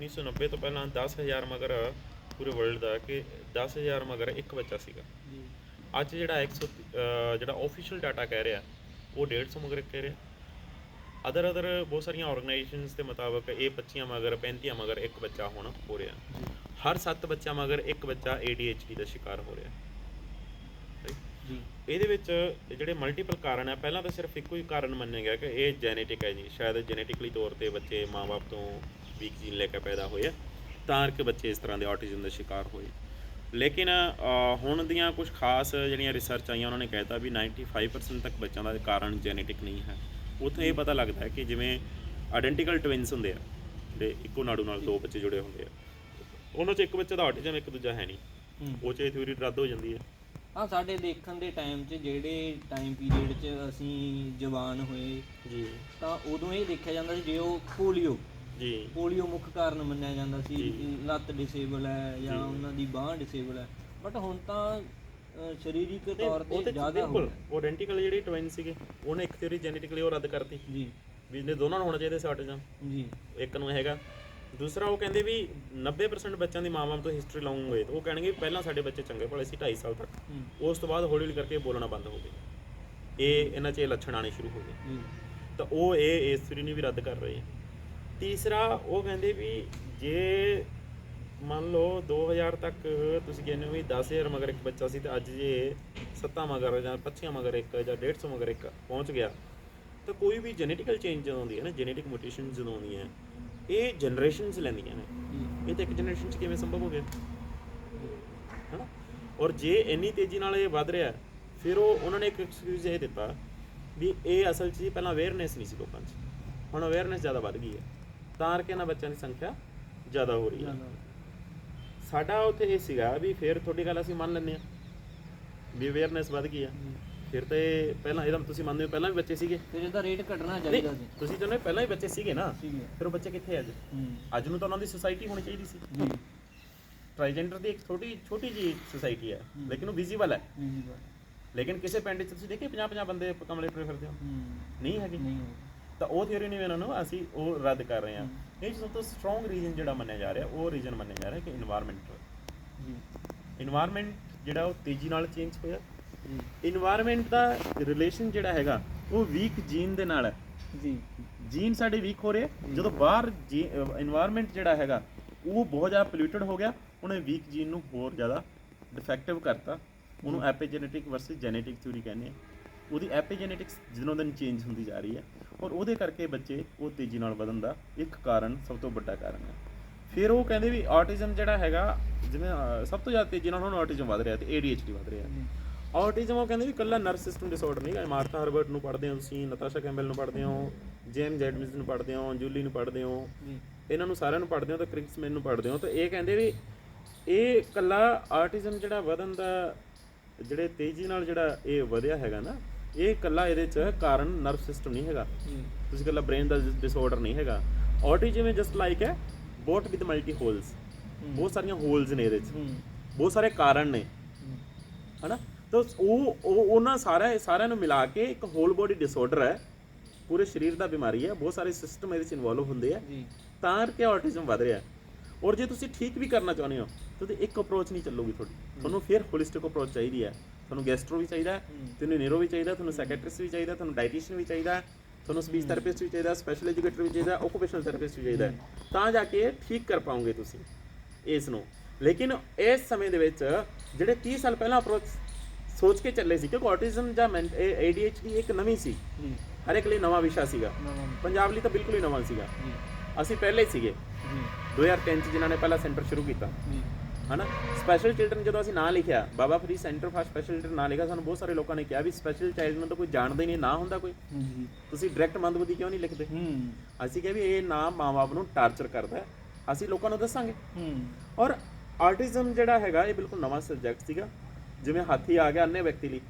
1990 ਤੋਂ ਪਹਿਲਾਂ 10000 ਮਗਰ ਪੂਰੇ ਵਰਲਡ ਦਾ ਕਿ 10000 ਮਗਰ ਇੱਕ ਬੱਚਾ ਸੀਗਾ। ਜੀ। ਅੱਜ ਜਿਹੜਾ 100 ਅਹ ਜਿਹੜਾ ਆਫੀਸ਼ੀਅਲ ਡਾਟਾ ਕਹਿ ਰਿਹਾ ਉਹ 150 ਮਗਰ ਕਹਿ ਰਿਹਾ। ਅਦਰ ਅਦਰ ਬਹੁਤ ਸਾਰੀਆਂ ਆਰਗੇਨਾਈਜੇਸ਼ਨਸ ਦੇ ਮੁਤਾਬਕ ਇਹ 25 ਮਗਰ 35 ਮਗਰ ਇੱਕ ਬੱਚਾ ਹੁਣ ਹੋ ਰਿਹਾ। ਹਰ 7 ਬੱਚਾ ਮਗਰ ਇੱਕ ਬੱਚਾ ADHD ਦਾ ਸ਼ਿਕਾਰ ਹੋ ਰਿਹਾ। ਇਹਦੇ ਵਿੱਚ ਜਿਹੜੇ ਮਲਟੀਪਲ ਕਾਰਨ ਹੈ ਪਹਿਲਾਂ ਤਾਂ ਸਿਰਫ ਇੱਕੋ ਹੀ ਕਾਰਨ ਮੰਨਿਆ ਗਿਆ ਕਿ ਇਹ ਜੈਨੇਟਿਕ ਹੈ ਜੀ। ਸ਼ਾਇਦ ਜੈਨੇਟਿਕਲੀ ਤੌਰ ਤੇ ਬੱਚੇ ਮਾਪੇ ਤੋਂ ਵੀਕ ਜੀਨ ਲੈ ਕੇ ਪੈਦਾ ਹੋਏ ਆ ਤਾਂ ਕਰਕੇ ਬੱਚੇ ਇਸ ਤਰ੍ਹਾਂ ਦੇ ਆਟਿਜ਼ਮ ਦਾ ਸ਼ਿਕਾਰ ਹੋਏ। ਲੇਕਿਨ ਹੁਣ ਦੀਆਂ ਕੁਝ ਖਾਸ ਜਿਹੜੀਆਂ ਰਿਸਰਚ ਆਈਆਂ ਉਹਨਾਂ ਨੇ ਕਹਿਤਾ ਵੀ 95% ਤੱਕ ਬੱਚਿਆਂ ਦਾ ਕਾਰਨ ਜੈਨੇਟਿਕ ਨਹੀਂ ਹੈ। ਉੱਥੇ ਇਹ ਪਤਾ ਲੱਗਦਾ ਹੈ ਕਿ ਜਿਵੇਂ ਆਇਡੈਂਟੀਕਲ ਟਵਿਨਸ ਹੁੰਦੇ ਆ ਜਿਹੜੇ ਇੱਕੋ ਨਾੜੂ ਨਾਲ ਦੋ ਬੱਚੇ ਜੁੜੇ ਹੁੰਦੇ ਆ। ਉਹਨਾਂ 'ਚ ਇੱਕ ਬੱਚੇ ਦਾ ਆਟਿਜ਼ਮ ਇੱਕ ਦੂਜਾ ਹੈ ਨਹੀਂ। ਉਹ 'ਚ ਇਹ ਥਿਊਰੀ ਰੱਦ ਹੋ ਜਾਂਦੀ ਹੈ। ਆ ਸਾਡੇ ਦੇਖਣ ਦੇ ਟਾਈਮ 'ਚ ਜਿਹੜੇ ਟਾਈਮ ਪੀਰੀਅਡ 'ਚ ਅਸੀਂ ਜਵਾਨ ਹੋਏ ਜੀ। ਤਾਂ ਉਦੋਂ ਇਹ ਦੇਖਿਆ ਜਾਂਦਾ ਸੀ ਜੇ ਉਹ ਪੋਲੀਓ ਜੀ। ਪੋਲੀਓ ਮੁੱਖ ਕਾਰਨ ਮੰਨਿਆ ਜਾਂਦਾ ਸੀ ਜੀ। ਲੱਤ ਡਿਸੇਬਲ ਹੈ ਜਾਂ ਜੀ। ਉਹਨਾਂ ਦੀ ਬਾਹ ਡਿਸੇਬਲ ਹੈ। ਬਟ ਹੁਣ ਤਾਂ ਸਰੀਰਕ ਤੌਰ ਤੇ ਜ਼ਿਆਦਾ ਹੋ ਗਿਆ। ਉਹ ਆਇਡੈਂਟੀਕਲ ਜਿਹੜੇ ਟਵਿਨ ਸੀਗੇ ਉਹਨੇ ਇੱਕ ਥਿਊਰੀ ਜੈਨੇਟਿਕਲੀ ਉਹ ਰੱਦ ਕਰਤੀ। ਜੀ। ਵੀ ਇਹਨੇ ਦੋਨਾਂ ਨੂੰ ਹੋਣਾ ਚਾਹੀਦਾ ਸੀ ਆਟਿਜ਼ਮ ਜੀ। ਇੱਕ ਨੂੰ ਹੈਗਾ। ਦੂਸਰਾ ਉਹ ਕਹਿੰਦੇ ਵੀ 90% ਬੱਚਿਆਂ ਦੀ ਮਾਂ ਤੋਂ ਹਿਸਟਰੀ ਲਾਉਂਗੇ ਤਾਂ ਉਹ ਕਹਿਣਗੇ ਪਹਿਲਾਂ ਸਾਡੇ ਬੱਚੇ ਚੰਗੇ ਭਲੇ ਸੀ 2.5 ਸਾਲ ਤੱਕ। ਹੂੰ, ਉਸ ਤੋਂ ਬਾਅਦ ਹੌਲੀ ਹੌਲੀ ਕਰਕੇ ਬੋਲਣਾ ਬੰਦ ਹੋ ਗਏ। ਇਹ ਇਹਨਾਂ 'ਚ ਇਹ ਲੱਛਣ ਆਣੇ ਸ਼ੁਰੂ ਹੋ ਗਏ। ਤਾਂ ਉਹ ਇਹ ਇਸ ਥਿਊਰੀ ਨੂੰ ਵੀ ਰੱਦ ਕਰ ਰਹੇ ਤੀਸਰਾ ਉਹ ਕਹਿੰਦੇ ਵੀ ਜੇ ਮੰਨ ਲਓ 2000 ਤੱਕ ਤੁਸੀਂ ਕਹਿੰਦੇ ਹੋ ਵੀ 10000 ਮਗਰ ਇੱਕ ਬੱਚਾ ਸੀ ਤੇ ਅੱਜ ਜੇ 7 ਮਗਰ ਜਾਂ 25 ਮਗਰ ਇੱਕ ਜਾਂ 150 ਮਗਰ ਇੱਕ ਪਹੁੰਚ ਗਿਆ ਤਾਂ ਕੋਈ ਵੀ ਜੈਨੇਟਿਕਲ ਚੇਂਜ ਜਦੋਂ ਆਉਂਦੀ ਹੈ ਨਾ ਜੈਨੇਟਿਕ ਮਿਊਟੇਸ਼ਨ ਜਦੋਂ ਆਉਂਦੀਆਂ ਇਹ ਜਨਰੇਸ਼ਨਸ ਲੈਂਦੀਆਂ ਨੇ। ਇਹ ਤਾਂ ਇੱਕ ਜਨਰੇਸ਼ਨ 'ਚ ਕਿਵੇਂ ਸੰਭਵ ਹੋ ਗਿਆ? ਹਨਾ? ਔਰ ਜੇ ਇੰਨੀ ਤੇਜ਼ੀ ਨਾਲ ਇਹ ਵੱਧ ਰਿਹਾ ਫਿਰ ਉਹ ਉਹਨਾਂ ਨੇ ਇੱਕ ਐਕਸਕਿਊਜ਼ ਇਹ ਦਿੱਤਾ ਵੀ ਇਹ ਅਸਲ 'ਚ ਪਹਿਲਾਂ ਅਵੇਅਰਨੈਸ ਨਹੀਂ ਸੀ ਲੋਕਾਂ 'ਚ। ਹੁਣ ਅਵੇਅਰਨੈਸ ਜ਼ਿਆਦਾ ਵੱਧ ਗਈ ਹੈ। ਤਾਂ ਕਰਕੇ ਇਹਨਾਂ ਬੱਚਿਆਂ ਦੀ ਸੰਖਿਆ ਜ਼ਿਆਦਾ ਹੋ ਰਹੀ ਹੈ। ਸਾਡਾ ਉੱਥੇ ਇਹ ਸੀਗਾ ਵੀ ਫਿਰ ਤੁਹਾਡੀ ਗੱਲ ਅਸੀਂ ਮੰਨ ਲੈਂਦੇ ਆ ਵੀ ਅਵੇਅਰਨੈਸ ਵੱਧ ਗਈ ਆ। ਫਿਰ ਤੇ ਪਹਿਲਾਂ ਇਹਦਾ ਤੁਸੀਂ ਮੰਨਦੇ ਹੋ ਪਹਿਲਾਂ ਵੀ ਬੱਚੇ ਸੀਗੇ? ਫਿਰ ਇਹਦਾ ਰੇਟ ਘਟਣਾ ਚਾਹੀਦਾ ਸੀ। ਤੁਸੀਂ ਤਾਂ ਪਹਿਲਾਂ ਵੀ ਬੱਚੇ ਸੀਗੇ ਨਾ? ਫਿਰ ਉਹ ਬੱਚੇ ਕਿੱਥੇ ਅੱਜ? ਅੱਜ ਨੂੰ ਤਾਂ ਉਹਨਾਂ ਦੀ ਸੋਸਾਇਟੀ ਹੋਣੀ ਚਾਹੀਦੀ ਸੀ। ਜੀ। ਟ੍ਰਾਈਜੈਂਡਰ ਦੀ ਇੱਕ ਛੋਟੀ ਛੋਟੀ ਜੀ ਸੁਸਾਇਟੀ ਹੈ। ਲੇਕਿਨ ਉਹ ਵਿਜ਼ੀਬਲ ਹੈ ਲੇਕਿਨ ਕਿਸੇ ਪਿੰਡ 'ਚ ਤੁਸੀਂ ਦੇਖੇ 50-50 ਬੰਦੇ ਕਮਲੇ ਪਰੇ ਫਿਰਦੇ ਨਹੀਂ ਹੈਗੇ। ਨਹੀਂ ਤਾਂ ਉਹ ਥਿਉਰੀ ਨਹੀਂ ਇਹਨਾਂ ਨੂੰ ਅਸੀਂ ਉਹ ਰੱਦ ਕਰ ਰਹੇ ਹਾਂ। ਇਹ ਸਭ ਤੋਂ ਸਟਰੋਂਗ ਰੀਜ਼ਨ ਜਿਹੜਾ ਮੰਨਿਆ ਜਾ ਰਿਹਾ ਉਹ ਰੀਜ਼ਨ ਮੰਨਿਆ ਜਾ ਰਿਹਾ ਕਿ এনवायरमेंट ਜੀ। এনवायरमेंट ਜਿਹੜਾ ਉਹ ਤੇਜ਼ੀ ਨਾਲ ਚੇਂਜ ਹੋਇਆ। এনवायरमेंट ਦਾ ਰਿਲੇਸ਼ਨ ਜਿਹੜਾ ਹੈਗਾ ਉਹ ਵੀਕ ਜੀਨ ਦੇ ਨਾਲ ਹੈ। ਜੀ। ਜੀਨ ਸਾਡੇ ਵੀਕ ਹੋ ਰਹੇ ਜਦੋਂ ਬਾਹਰ এনवायरमेंट ਜਿਹੜਾ ਹੈਗਾ ਉਹ ਬਹੁਤ ਜ਼ਿਆਦਾ ਪੋਲੂਟਡ ਹੋ ਗਿਆ ਉਹਨੇ ਵੀਕ ਜੀਨ ਨੂੰ ਹੋਰ ਜ਼ਿਆਦਾ ਡਿਫੈਕਟਿਵ ਕਰਤਾ। ਉਹਨੂੰ ਐਪੀਜੈਨੇਟਿਕ ਵਰਸਸ ਜੈਨੇਟਿਕ ਥਿਊਰੀ ਕਹਿੰਦੇ ਆ। ਉਹਦੀ ਐਪੀਜੈਨੇਟਿਕਸ ਦਿਨੋਂ ਦਿਨ ਚੇਂਜ ਹੁੰਦੀ ਜਾ ਰਹੀ ਹੈ। ਔਰ ਉਹਦੇ ਕਰਕੇ ਬੱਚੇ ਉਹ ਤੇਜ਼ੀ ਨਾਲ ਵਧਣ ਦਾ ਇੱਕ ਕਾਰਨ ਸਭ ਤੋਂ ਵੱਡਾ ਕਾਰਨ ਹੈ। ਫਿਰ ਉਹ ਕਹਿੰਦੇ ਵੀ ਆਟਿਜ਼ਮ ਜਿਹੜਾ ਹੈਗਾ ਜਿਵੇਂ ਸਭ ਤੋਂ ਜ਼ਿਆਦਾ ਤੇਜ਼ੀ ਨਾਲ ਹੁਣ ਆਟਿਜ਼ਮ ਵਧ ਰਿਹਾ ਤੇ ADHD ਵਧ ਰਿਹਾ। ਆਟਿਜ਼ਮ ਉਹ ਕਹਿੰਦੇ ਵੀ ਕੱਲਾ ਨਰਵਸ ਸਿਸਟਮ ਡਿਸਆਰਡਰ ਨਹੀਂ ਹੈ ਮਾਰਥਾ ਹਰਬਰਟ ਨੂੰ ਪੜ੍ਹਦੇ ਹੋ ਤੁਸੀਂ ਨਤਾਸ਼ਾ ਕੈਂਬਲ ਨੂੰ ਪੜ੍ਹਦੇ ਹੋ ਜੇਮ ਜੈਡਮਿਸ ਨੂੰ ਪੜ੍ਹਦੇ ਹੋ ਜੂਲੀ ਨੂੰ ਪੜ੍ਹਦੇ ਹੋ ਇਹਨਾਂ ਨੂੰ ਸਾਰਿਆਂ ਨੂੰ ਪੜ੍ਹਦੇ ਹੋ ਤਾਂ ਕ੍ਰਿਕਸਮੈਨ ਨੂੰ ਪੜ੍ਹਦੇ ਹੋ ਤਾਂ ਇਹ ਕਹਿੰਦੇ ਵੀ ਇਹ ਕੱਲਾ ਆਰਟਿਜ਼ਮ ਜਿਹੜਾ ਵਧਣ ਦਾ ਜਿਹੜੇ ਤੇਜ਼ੀ ਨਾਲ ਜਿਹੜਾ ਇਹ ਵਧਿਆ ਹੈਗਾ ਨਾ ਇਹ ਕੱਲਾ ਇਹਦੇ ਚ ਕਾਰਨ ਨਰਵ ਸਿਸਟਮ ਨਹੀਂ ਹੈਗਾ। ਤੁਸੀਂ ਕੱਲਾ ਬ੍ਰੇਨ ਦਾ ਡਿਸਆਰਡਰ ਨਹੀਂ ਹੈਗਾ। ਆਟਿਜ਼ਮ ਹੈ ਜਸਟ ਲਾਈਕ ਹੈ ਬੋਟ ਵਿਦ ਮਲਟੀ ਹੋਲਸ। ਬਹੁਤ ਸਾਰੀਆਂ ਹੋਲਸ ਨੇ ਇਹਦੇ ਚ। ਬਹੁਤ ਸਾਰੇ ਕਾਰਨ ਨੇ। ਹਨਾ? ਤਾਂ ਉਹ ਉਹ ਉਹਨਾਂ ਸਾਰਾ ਸਾਰਿਆਂ ਨੂੰ ਮਿਲਾ ਕੇ ਇੱਕ ਹੋਲ ਬੋਡੀ ਡਿਸਆਰਡਰ ਹੈ। ਪੂਰੇ ਸਰੀਰ ਦਾ ਬਿਮਾਰੀ ਹੈ। ਬਹੁਤ ਸਾਰੇ ਸਿਸਟਮ ਇਹਦੇ ਚ ਇਨਵੋਲਵ ਹੁੰਦੇ ਆ। ਜੀ। ਤਾਂ ਕਰਕੇ ਆਟਿਜ਼ਮ ਵਧ ਰਿਹਾ। ਔਰ ਜੇ ਤੁਸੀਂ ਠੀਕ ਵੀ ਕਰਨਾ ਚਾਹੁੰਦੇ ਹੋ ਤਾਂ ਇੱਕ ਅਪਰੋਚ ਨਹੀਂ ਚੱਲੂਗੀ ਤੁਹਾਡੀ। ਤੁਹਾਨੂੰ ਫਿਰ ਹੋਲਿਸਟਿਕ ਅਪਰੋਚ ਚਾਹੀਦੀ ਹੈ। ਤੁਹਾਨੂੰ ਗੈਸਟਰੋ ਵੀ ਚਾਹੀਦਾ। ਤੁਹਾਨੂੰ ਨਿਊਰੋ ਵੀ ਚਾਹੀਦਾ ਤੁਹਾਨੂੰ ਸਾਈਕੈਟ੍ਰਿਸਟ ਵੀ ਚਾਹੀਦਾ ਤੁਹਾਨੂੰ ਡਾਈਟੀਸ਼ੀਅਨ ਵੀ ਚਾਹੀਦਾ ਤੁਹਾਨੂੰ ਸਪੀਚ ਥੈਰੇਪਿਸਟ ਵੀ ਚਾਹੀਦਾ ਸਪੈਸ਼ਲ ਐਜੂਕੇਟਰ ਵੀ ਚਾਹੀਦਾ ਓਕੂਪੇਸ਼ਨਲ ਥੈਰੇਪਿਸਟ ਵੀ ਚਾਹੀਦਾ। ਤਾਂ ਜਾ ਕੇ ਠੀਕ ਕਰ ਪਾਓਗੇ ਤੁਸੀਂ ਇਸ ਨੂੰ। ਲੇਕਿਨ ਇਸ ਸਮੇਂ ਦੇ ਵਿੱਚ ਜਿਹੜੇ 30 ਸਾਲ ਪਹਿਲਾਂ ਅਪਰੋਚ ਸੋਚ ਕੇ ਚੱਲੇ ਸੀ ਕਿ ਆਟਿਜ਼ਮ ਜਾਂ ADHD ਇੱਕ ਨਵੀਂ ਸੀ। ਜੀ। ਹਰ ਇੱਕ ਲਈ ਨਵਾਂ ਵਿਸ਼ਾ ਸੀਗਾ। ਪੰਜਾਬ ਲਈ ਤਾਂ ਬਿਲਕੁਲ ਹੀ ਨਵਾਂ ਸੀਗਾ। ਅਸੀਂ ਪਹਿਲੇ ਹੀ ਸੀਗੇ। ਜੀ। 2003 ਚ ਜਿਨ੍ਹਾਂ ਨੇ ਪਹਿਲਾ ਸੈਂਟਰ ਸ਼ੁਰੂ ਕੀਤਾ। ਜੀ। ਹਨਾ? ਸਪੈਸ਼ਲ ਚਿਲਡਰਨ ਜਦੋਂ ਅਸੀਂ ਨਾਂ ਲਿਖਿਆ Baba Farid centre for special children ਨਾਂ ਲਿਖਿਆ ਸਾਨੂੰ ਬਹੁਤ ਸਾਰੇ ਲੋਕਾਂ ਨੇ ਕਿਹਾ ਵੀ ਸਪੈਸ਼ਲ ਚਾਈਲਡ ਨੂੰ ਤਾਂ ਕੋਈ ਜਾਣਦਾ ਹੀ ਨਹੀਂ ਨਾ ਹੁੰਦਾ ਕੋਈ। ਤੁਸੀਂ ਡਾਇਰੈਕਟ ਮੰਦਬੁੱਧੀ ਕਿਉਂ ਨਹੀਂ ਲਿਖਦੇ? ਅਸੀਂ ਕਿਹਾ ਵੀ ਇਹ ਨਾਮ ਮਾਂ-ਬਾਪ ਨੂੰ ਟਾਰਚਰ ਕਰਦਾ ਅਸੀਂ ਲੋਕਾਂ ਨੂੰ ਦੱਸਾਂਗੇ। ਔਰ ਆਰਟਿਜ਼ਮ ਜਿਹੜਾ ਹੈਗਾ ਇਹ ਬਿਲਕੁਲ ਨਵਾਂ ਸਬਜੈਕਟ ਸੀਗਾ। ਜਿਵੇਂ ਹਾਥੀ ਆ ਗਿਆ ਅੰਨੇ ਵਿਅਕਤੀ ਲਈ।